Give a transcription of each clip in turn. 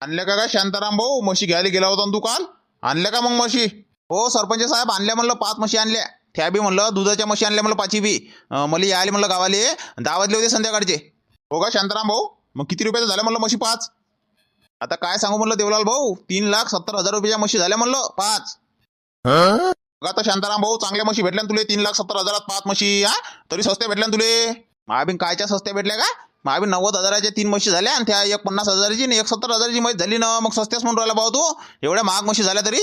आणल्या का काय? शांताराम भाऊ म्हशी घ्यायला गेला होता ना तू काल आणल्या का मग म्हशी? हो सरपंच साहेब आणल्या म्हणलं पाच म्हशी आणल्या. त्या बी म्हणलं दुधाच्या म्हशी आणल्या म्हणलं पाचवी बी. अं, मला यायला म्हणलं गावाले. दहा वाजले होते संध्याकाळचे. हो का शांताराम भाऊ? मग किती रुपयाचं झालं म्हणलं म्हशी पाच? आता काय सांगू म्हणलं देवलाल भाऊ? तीन लाख सत्तर हजार रुपयाच्या म्हशी झाल्या म्हणलं पाच. बघ आता शांताराम भाऊ चांगल्या म्हशी भेटल्या ना तुले? तीन लाख सत्तर हजारात पाच म्हशी हा? तरी सस्त्या भेटल्या ना तुले? महाबीन कायच्या सस्त्या भेटल्या का? महाबीन नव्वद हजाराच्या तीन म्हशी झाल्या आणि त्या एक पन्नास हजाराची आणि एक सत्तर हजाराची म्हैस झाली ना मग सस्त्याच म्हणून राहिला भाऊ तू. एवढ्या महाग म्हशी झाल्या तरी.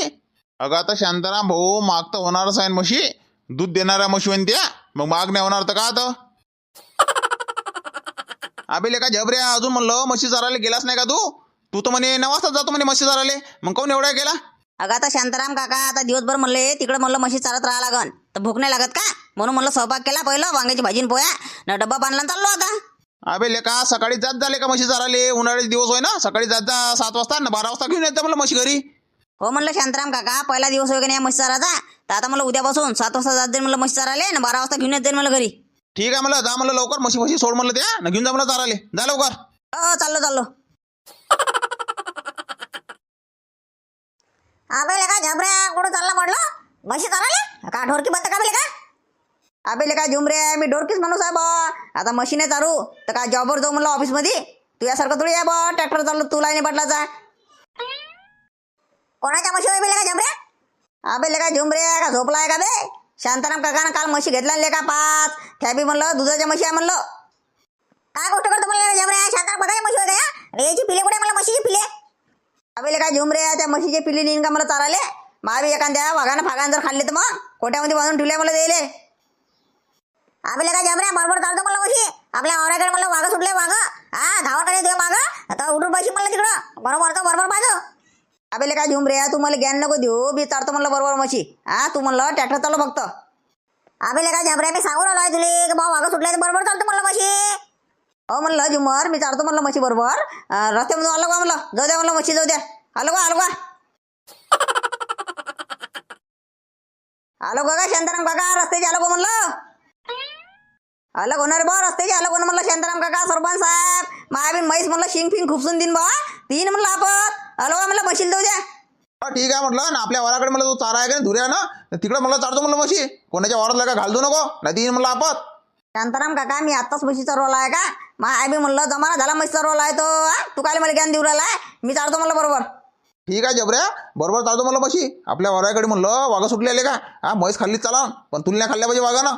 अगं आता शांताराम भाऊ माग तर होणारच आहे म्हशी. दूध देणाऱ्या म्हशी होईन त्या. मग माग नाही होणार तर का आता? अबे का झबऱ्या अजून म्हणलं म्हशी चारायला गेलाच नाही का तू? तू तर म्हणे नऊ वाजता जातो म्हणे म्हशी चारायला मग कोण एवढा गेला? अगं आता शांताराम काका आता दिवसभर म्हणले तिकडे म्हणलं म्हशी चालत राहा लागन. तर भूक नाही लागत का? म्हणून म्हणलं स्वयंपाक केला पहिलं वांग्याची भाजी पोया न डब्बा बांधला चाललो आता. अबे लेका सकाळी जात झाले का म्हशी चाराले उन्हाळ्याचे दिवस होय ना? सकाळी जात जा सात वाजता ना बारा वाजता घेऊन येतं म्हणलं म्हशी घरी. हो म्हणलं शांताराम काका पहिला दिवस वगैरे या म्हशी चाराचा तर आता मला उद्यापासून सात वाजता जात जाईल म्हणलं म्हशी चाराले ना बारा वाजता घेऊन येत जाईल मला घरी. ठीक आहे म्हणलं जा म्हणलं लवकर म्हशी म्हशी सोड म्हणलं त्या ना घेऊन जा म्हणलं चाराले जा लवकर. हो चाललो चाललो. अबे का झबऱ्या कुठं चालला म्हटलं? म्हशी चालले का ढोरकी बंद का काय झुमरे मी डोरकीच माणूस आहे बा. आता मशीन आहे चालू. तर काय जॉबवर जाऊ म्हणलं ऑफिसमध्ये तू यासारखं थोडी आहे बा. ट्रॅक्टर चालू तुला नाही पटलाचा. कोणाच्या म्हशी होय का झुमरे? आबेले काय झुमरे का झोपला आहे का बे? शांताराम काकानं काल म्हशी घेतला ना लेका पाच. थॅबी म्हणलं दुधाच्या म्हशी आहे म्हणलं. काय गोष्ट करतो मला झुमरे? शांताराम बघाय म्हशी होय का? याची पिले कुठे मला म्हशीची पिले? अबे काय झुमरे त्या म्हशीचे पिले नेईन का मला चाराले महाबी एखाद्या वाघानं फागानं जर खाल्ले तर मग? कोट्यामध्ये बांधून ठेवले मला द्यायले. आपल्या काय जमऱ्या बरोबर चालतो मला म्हशी आपल्या वावराकडे मला वाघ सुटले वाघ. हा धावाकडे तुझ्या माग? आता उठून बशी मला तिकडं. बरोबर तो बरोबर पाहिजे? आपल्याला काय झुम रे तू मला ज्ञान नको देऊ. मी चालतो म्हणलं बरोबर म्हशी. हा तू म्हणलं ट्रॅक्टर चालू फक्त. आपल्याला काय झमऱ्या मी सांगून आलोय तुले? की भाऊ वाघ सुटले तर बरोबर चालतो म्हणलं म्हशी? हो म्हणलं झुमर मी चालतो म्हणलं म्हशी बरोबर. रस्त्यामधून आलो का म्हणलं? जाऊ द्या म्हणलं म्हशी जाऊ द्या. आलो का आलो का? आलो का शांताराम काका? रस्त्याचे आलो का म्हणलं? अलग होणार बा रस्त्याचे अलग होणं म्हणलं शांताराम काका सरपंच साहेब. महाबीन म्हैस म्हणलं शिंग फिंग खुपसून देईन बा. तीन म्हणलं आपण. अलग म्हणलं म्हशील जाऊ द्या. हा, ठीक आहे म्हटलं ना आपल्या वराकडे मला तो चारा आहे का धुऱ्या ना तिकडे मला चारतो म्हणलं म्हशी. कोणाच्या वरात का घालतो नको नाही तीन म्हणलं आपत शांताराम काका मी आत्ताच म्हशीचा रोल आहे का? महाबी म्हणलं जमाना झाला म्हशीचा रोल आहे तो हा? तू काय मला ज्ञान देऊ राहिला मी चालतो म्हणलं बरोबर. ठीक आहे जबऱ्या बरोबर चालतो म्हणलं म्हशी. आपल्या वराकडे म्हणलं वाघा सुटले आले का? हा म्हैस खाल्लीच चाला. पण तुला नाही खाल्ल्या पाहिजे वाघानं.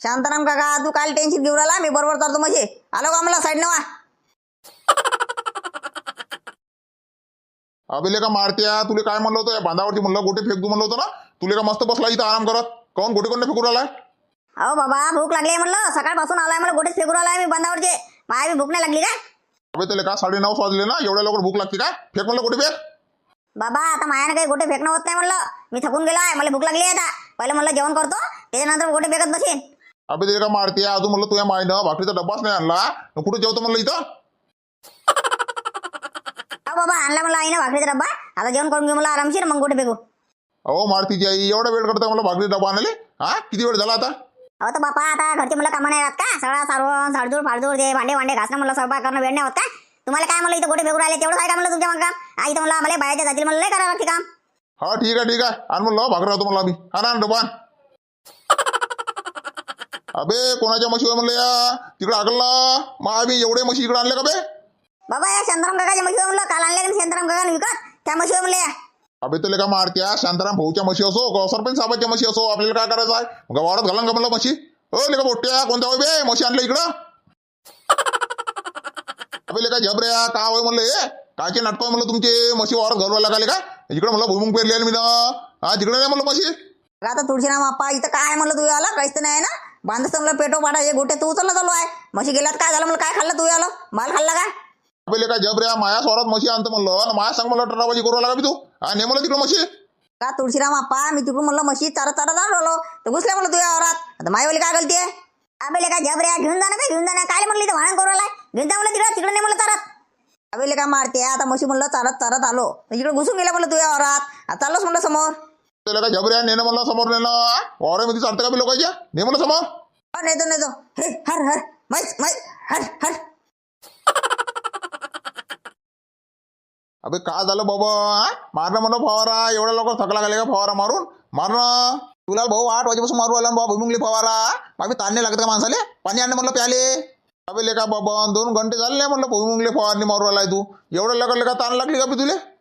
शांताराम काका तू काय टेन्शन घेऊ राहिला मी बरोबर चालतो म्हशी आलो का मला साईड नवा? अबेले का मारत्या तुला काय म्हणलं होतं? या बांधावरती म्हणलं गोटे फेक दू म्हणलं होतं ना? तुला का मस्त बसला इथं आराम करत? काऊन गोटे कोण फेकून राहिलाय? अहो बाबा भूक लागली म्हणलं. सकाळपासून आलाय मला गोटेच फेकून आलाय मी बंदावरचे महाबी भूक नाही लागली का? अबे त्याला का साडे नऊ वाजले ना? एवढ्या लवकर भूक लागते काय फेक म्हणलं गोटे फेक. बाबा आता मायानं काही गोटे फेकणं होत नाही म्हणलं. मी थकून गेलो आहे मला भूक लागली आहे आता. पहिलं म्हणलं जेवण करतो त्याच्यानंतर गोटे फेकत बसेन. अबे त्याला का मारते अजून म्हणलं तुझ्या मायनं भाकरीचा डब्बाच नाही आणला कुठे जेवतो म्हणलं इथं अहो बाबा आणला मला आईनं भाकरीचा डब्बा। आता जेवण करून घेऊ मला आरामशीर मग गोटे फेकू। अहो मारतीची आई एवढा वेळ करता मला भाकरी डब्बा आणले हा? किती वेळ झाला आता? अहो तर बापा आता घरचे मला कामं नाही राहत का? सगळा सारवण झाडझूड फाडझूड ते भांडे भांडे घासणं मला स्वयंपाक करणं वेळ नाही होत का? तुम्हाला काय म्हणलं इथं गोटे फेकून राहिले? तेवढं काय का म्हणलं तुमच्या मग काम? आई तर मला मला बाहेरच्या जातील मला लय करावं लागते काम. हा ठीक आहे ठीक आहे. आण म्हणलं भाकरी राहतो म्हणलं आम्ही. हा ना डब्बा आण. अबे कोणाच्या म्हशी होय म्हणलं या? तिकडे आगला मग आम्ही एवढे म्हशी इकडे आणले का बे? बाबा या शांताराम काकाच्या म्हशीवर म्हणलं काल आणल्या का शांताराम काकाने विकत? त्या म्हशीवर म्हणलं या. अबे तुला का मारत्या शांताराम भाऊच्या म्हशी असो सरपंच साहेबाच्या म्हशी असो आपल्याला काय करायचं आहे? मग वावरात घाला का म्हणलं म्हशी? हो लेका मोठ्या कोणत्या होय बे? म्हशी आणल्या इकडं? अबे लेका झबऱ्या का होय म्हणलं हे? कायचे नाटक म्हणलं तुमचे म्हशी वावरात घालवा लागले का इकडे म्हणलं भुईमुंग पेरली मी ना हा तिकडे नाही म्हणलं म्हशी? आता तुळशीराम अप्पा इथं काय म्हणलं तू आला काहीच तर नाही ना? बांधस म्हणलं पेटो पाडा हे गोटे तू उचलला चालू आहे. म्हशी गेल्यात काय झालं म्हणलं? काय खाल्लं तू आलं माल खाल्ला का अबे लेका झबऱ्या माया स्वरात म्हशी आणतो म्हणलं. आणि माया सांग म्हणलं टराबाजी करू लागा मी तू. हा ने म्हणलं तिकडे म्हशी? का तुळशीराम अप्पा मी तिकडून म्हणलं म्हशी चारत चारत आणून राहिलो तर घुसल्या म्हणलं तुझ्या वरात आता मायवाली काय गलती आहे अबेले काय जबऱ्या घेऊन जा ना बे, घेऊन जा ना. काय म्हणलं इथं भांडण करू राहिलाय घेऊन जा म्हणलं तिकडे तिकडे नाही म्हणलं चारत. अबेले काय मारते? आता म्हशी म्हणलं चारत चारत आलो. तर इकडे घुसून गेल्या म्हणलं तुझ्या वरात आता चाललोच म्हणलं समोर. त्याला का झबऱ्या नेणं म्हणलं समोर नेणं. वावरामध्ये चालतं का बे लोकांच्या? ने म्हणलं समोर. हो नेतो नेतो हे हर हर. मैस मै हर हर. अबे काय झालं बाबा? हा? मारणं म्हणलं फवारा. एवढ्या लोक थकला गेले का फवारा मारून? मारणं. तुला भाऊ आठ वाजेपासून मारू आला ना बाबा भुमुंगली फवारा. बाबी ताणणे लागत का माणसाले? पाणी आणणे म्हणलं प्याले. अबे लेका बाबा दोन घंटे झाले नाही म्हणलं भुमुंगली फवारणी मारू आलाय तू. एवढं लगा लेका ताण लागली का बी तुले?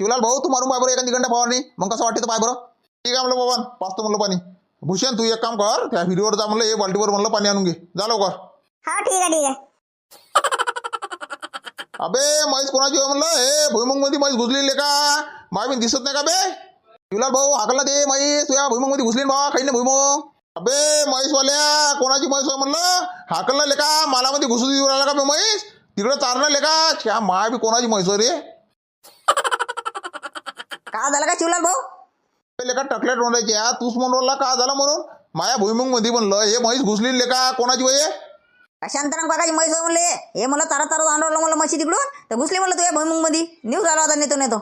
शिवलाल भाऊ तू मारून पाय बरं एखादी घंटा फवारणी. मग कसं वाटतं पाय बरं? ठीक आहे म्हणलं बाबा पाचतो म्हणलं पाणी. भूषण तू एक काम कर त्या हिरीवर जा म्हणलं हे बाल्टीवर म्हणलं पाणी आणून घे. जा लवकर. हा ठीक आहे ठीक आहे. अबे म्हैस कोणाची म्हणलं? हे भुईमुंग मध्ये म्हैस घुसलेली का? मायबीन दिसत नाही का बे? शिवलाल भाऊ हाकला ते म्हैस. तुझ्या भुईमुंग मध्ये घुसली बा काही नाही भुईमुंग. अबे म्हैसवाल्या कोणाची म्हैस म्हणलं? हाकललं लेका मालामध्ये घुसू देऊ राहिला का बे म्हैस? तिकडं चारणं लेका माय बी कोणाची म्हैस रे? का झालं का शिवलाल भाऊ? बे लेका टकल्या तोंडाच्या तूच म्हणून का झाला म्हणून? माया भुईमुंगमध्ये म्हणलं हे म्हैस घुसली लेका कोणाची वय आहे? शांताराम काकाची म्हैस म्हणले हे मला चारा चारा आणलं म्हणलं म्हशी तिकडून. तर घुसली म्हणलं तुझ्या भुईमुंगमध्ये न्यूज आला होता नेतो नेतो.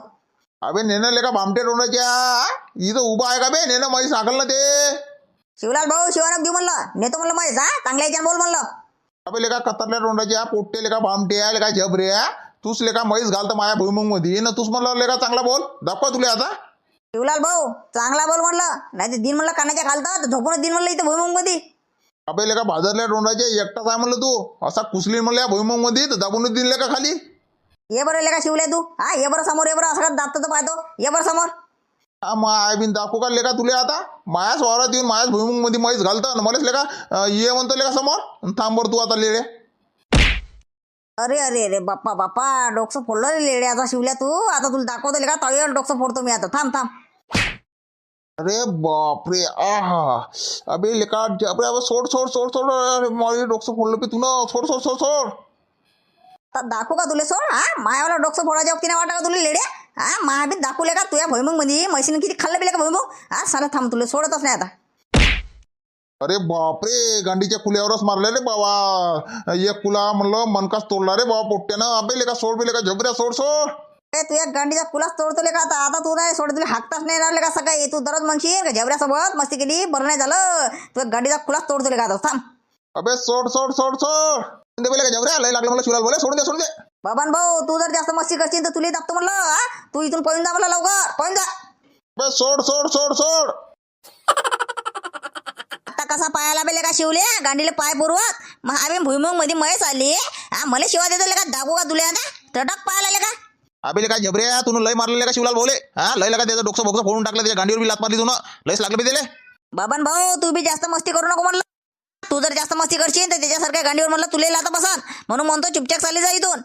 अबे नेणं लेका भामटे तोंडाच्या इथं उभा आहे का बे? नेणं म्हैस हाकल ना ते. शिवलाल भाऊ शिवानक देऊ म्हणलं. नेतो म्हणलं म्हैस हा? चांगल्या याच्यानं बोल म्हणलं. अबे लेका कतरल्या तोंडाच्या पोट्टे लेका भामटे लेका झबरे तूच लेका म्हैस घालतं माया भुईमुंगमध्ये ना तूच म्हणलं लेका चांगला बोल. दाखवा तुला आता. शिवलाल भाऊ चांगला बोल म्हणलं. नाही तर दिन म्हणलं कानाच्या खालतात झोपूनच दिन म्हणलं इथं भुईमुंगमध्ये अबे लेका भाजरल्या तोंडाच्या एकटाच आहे म्हणलं तू. असा कुसली म्हणलं या भुईमुंगमध्ये तर दाबूनच दिली लेका खाली. ये बरं लेका शिवले तू. हा ये बरं समोर ये बरं. असं का दाबतं तर पाहतो. ये बरं समोर. हा माय बिन दाखवू का लेका तुला आता? मायाच वावरात येऊन मायाच भुईमुंगमध्ये म्हैस घालतं. मलाच लेका अं, ये म्हणतो लेका समोर. थांब बरं तू आता लेरे अरे अरे अरे बाप्पा बाप्पा डोकं फोडलं रे लेड्या आता शिवल्या तू? आता तुला दाखवतो लेका तळीवर डोकं फोडतो मी आता. थांब थांब. अरे बापरे आहा. अबे लेका अबे अबे सोड सोड सोड सोड अरे माझे डोकं फोडलं पे तू ना सोड सोड सोड सोड. आता दाखवू का तुला सोड? हा? मायावाला डोकं फोडायच्या नाही वाटा का तुला लेड्या? हा? महाबीत दाखवले का? तुझ्या भुईमुंगमध्ये म्हशीनं किती खाल्लं बिलं का भुईमुंग? हा? साला थांब तुला सोडतच नाही आता. अरे बापरे गांडीच्या कुल्यावरच मारले रे बाबा. एक कुला म्हणलं मनकाच तोडला रे बाबा पोट्ट्यानं. अबे लेका सोड बे लेका झबऱ्या सोड सोड. ए तुझ्या गांडीचा कुलाच तोडतो का आता. आता तू नाही सोड तुला हाकताच नाही राहिले का सकाळी. तू दररोज म्हणशील का झबऱ्यासोबत मस्ती केली बरं नाही झालं. तुझ्या गांडीचा कुलाच तोडतो का आता. थांब. अबे सोड सोड सोड सोड. दे बे लेका झबऱ्या लय लागलं मला शिवाल बोले सोडून दे सोडून दे. बाबान भाऊ तू जर जास्त मस्ती करशील तर तुला दाबतो म्हणलं हा? तू इथून पळून जा म्हणलं लवकर. पळून जा. अबे सोड सोड सोड सोड. कसा पायाला बेले का शिवले? गांडीले पाय पुरवत. मग आम्ही भुईमुंगमध्ये म्हैस आली. हा मला शिवा देतो का? दाखवू का तुला आता? तडक पायाला का? अबे लेका झबऱ्या तू लय मारले लेका शिवलाल बोले हा लय लेका त्याचं डोकं बोकसं फोडून टाकलं त्याच्या गांडीवर बी लात मारली तू लयच लागलं बे त्याले. बाबान भाऊ तू बी जास्त मस्ती करू नको म्हणलं. तू जर जास्त मस्ती करशील तर त्याच्यासारख्या गांडीवर म्हणलं तुला लाता बसन. म्हणून म्हणतो चुपचाप चालली जा इथून.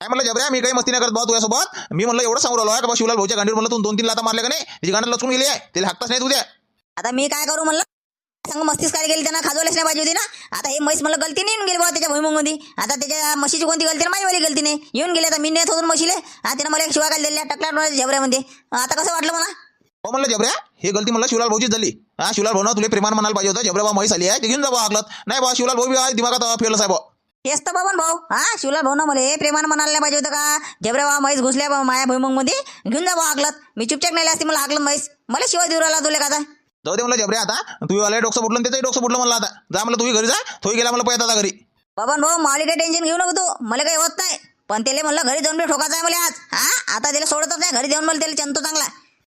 काय म्हणलं जबऱ्या मी काही मस्ती नाही करत भाऊ तुझ्यासोबत मी म्हणलं एवढं सांगू राहिलो आहे का बा शिवलाल भाऊच्या गांडीवर? म्हणलं तू दोन तीन लाता मारले का नाही? त्याची गांडी लचून गेली आहे. त्याला हाकताच नाही तुझ्या. आता मी काय करू म्हणलं? संग मस्तीच काय गेली त्यांना? खाजवलेच नाही पाहिजे होती ना? आता हे म्हैस मला गलती नाही येऊन गेली बाबा त्याच्या भुईमुंगमध्ये. आता त्याच्या म्हशीची कोणती गलती नाही माझीवाली गलती नाही येऊन गेली आता मी नेत होतो म्हशीले. हा त्यानं मला एक शिवा काय दिल्या टकल्या झबऱ्यामध्ये आता कसं वाटलं मला? हो म्हणलं जबऱ्या हे गलती म्हणलं शिवलाल भाऊचीच झाली. हा शिवलाल भाऊ तुला प्रेमान म्हणायला पाहिजे होतं. जबऱ्या बा म्हैस आली आहे ते घेऊन जा बा हाकलत नाही बा शिवलाल भाऊ बी आहे दिमागात फेरलं साहेब. हेच तर बाबा भाऊ. हा शिवलाल भाऊ ना मला हे प्रेमानं म्हणायला नाही पाहिजे होतं का? झबऱ्या बा म्हैस घुसल्या बा माया भुईमुंगमध्ये. घेऊन जा बा हाकलत मी चुपचाप नाही असते मला हाकलत म्हैस. मला शिवाय देऊ राहिला तुला का आता? जाऊ दे म्हणलं जबऱ्या आता. तू आलाय डोकं आणि त्याचंही डोकं फुटलं म्हणलं आता. जा म्हणलं तुम्ही घरी जा. तोही गेला मला पाहिजे आता घरी. बाबा भाऊ मला काही टेन्शन घेऊ नको तू. मला काही होत नाही. पण त्याला म्हणलं घरी जाऊन बी ठोकायचं आहे मला आज. हा? आता त्याला सोडतच नाही. घरी जाऊन मला त्याला चंतो चांगला.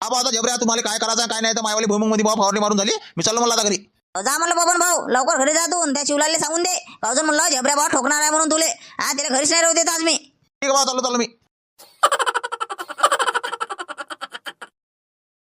हा बा आता जबऱ्या तुम्हाला काय करायचं काय नाही तर मायवाली भुईमुंगमध्ये बाबा फवारणी मारून झाली. मी चाललो मला आता घरी. जा म्हणलं बाबा भाऊ. लवकर घरी जा तू त्या शिवलाला सांगून दे. अजून म्हणलं झबऱ्या भाऊ ठोकणार आहे म्हणून तुले. हा त्याला घरीच नाही राहू देत आज मी. ठीक आहे बा चाललो चाललो मी.